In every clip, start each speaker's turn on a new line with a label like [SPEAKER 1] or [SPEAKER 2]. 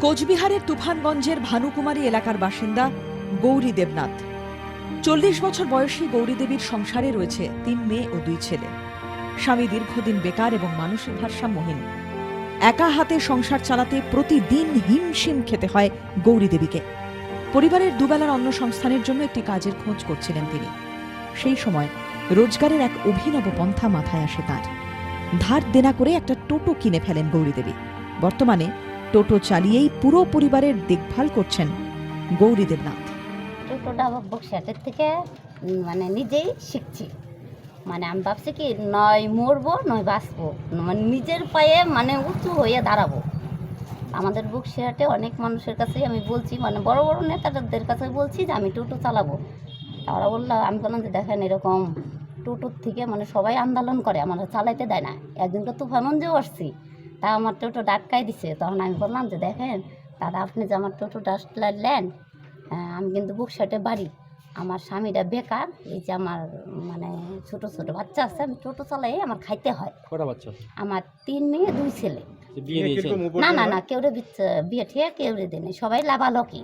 [SPEAKER 1] কোচবিহারের তুফানগঞ্জের ভানুকুমারী এলাকার বাসিন্দা গৌরী দেবনাথ। চল্লিশ বছর বয়সী গৌরী দেবীর সংসারে রয়েছে তিন মেয়ে ও দুই ছেলে। স্বামী দীর্ঘদিন বেকার এবং মানসিক ভারসাম্যহীন। একা হাতে সংসার চালাতে প্রতিদিন হিমশিম খেতে হয় গৌরী দেবীকে। পরিবারের দুবেলার অন্ন সংস্থানের জন্য একটি কাজের খোঁজ করছিলেন তিনি। সেই সময় রোজগারের এক অভিনব পন্থা মাথায় আসে তার। ধার দেনা করে একটা টোটো কিনে ফেলেন গৌরী দেবী। বর্তমানে টোটো চালিয়েই পুরো পরিবারের দেখভাল করছেন গৌরী দেবনাথ।
[SPEAKER 2] টোটোটা বক্সাটের থেকে মানে নিজেই শিখছি। মানে আমি ভাবছি কি, নয় মরবো, নয় বাঁচবো। মানে নিজের পায়ে মানে উঁচু হয়ে দাঁড়াবো। আমাদের বক্সিহাটে অনেক মানুষের কাছেই আমি বলছি মানে বড় বড় নেতাদের কাছে বলছি যে আমি টোটো চালাবো। তারা বলল, আমি বললাম যে দেখেন এরকম টোটোর থেকে মানে সবাই আন্দোলন করে, আমার চালাইতে দেয় না। একদিন তো তুফানঞ্জেও আসছি। তা আমার টোটো ডাটকাই দিছে। তখন আমি বললাম যে দেখেন দাদা আপনি যে আমার টোটো ডাস্টলেন হ্যাঁ, আমি কিন্তু বুকশাটে বাড়ি। আমার স্বামীটা বেকার এই যে আমার মানে ছোট ছোট বাচ্চা আছে আমি টোটো চালাই আমার খাইতে হয়।
[SPEAKER 3] বাচ্চা?
[SPEAKER 2] আমার তিন মেয়ে দুই ছেলে। না না না কেউ বিয়ে ঠিক কেউ দেয়নি। সবাই লাভালকি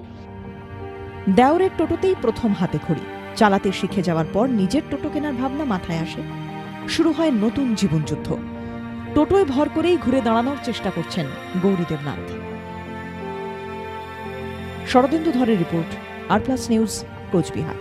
[SPEAKER 1] দেওরের টোটোতেই প্রথম হাতে খড়ি। চালাতে শিখে যাওয়ার পর নিজের টোটো কেনার ভাবনা মাথায় আসে। শুরু হয় নতুন জীবনযুদ্ধ। টোটোয় ভর করেই ঘুরে দাঁড়ানোর চেষ্টা করছেন Gauri Debnath. Sharadendu ধরের report, R plus news Coochbehar.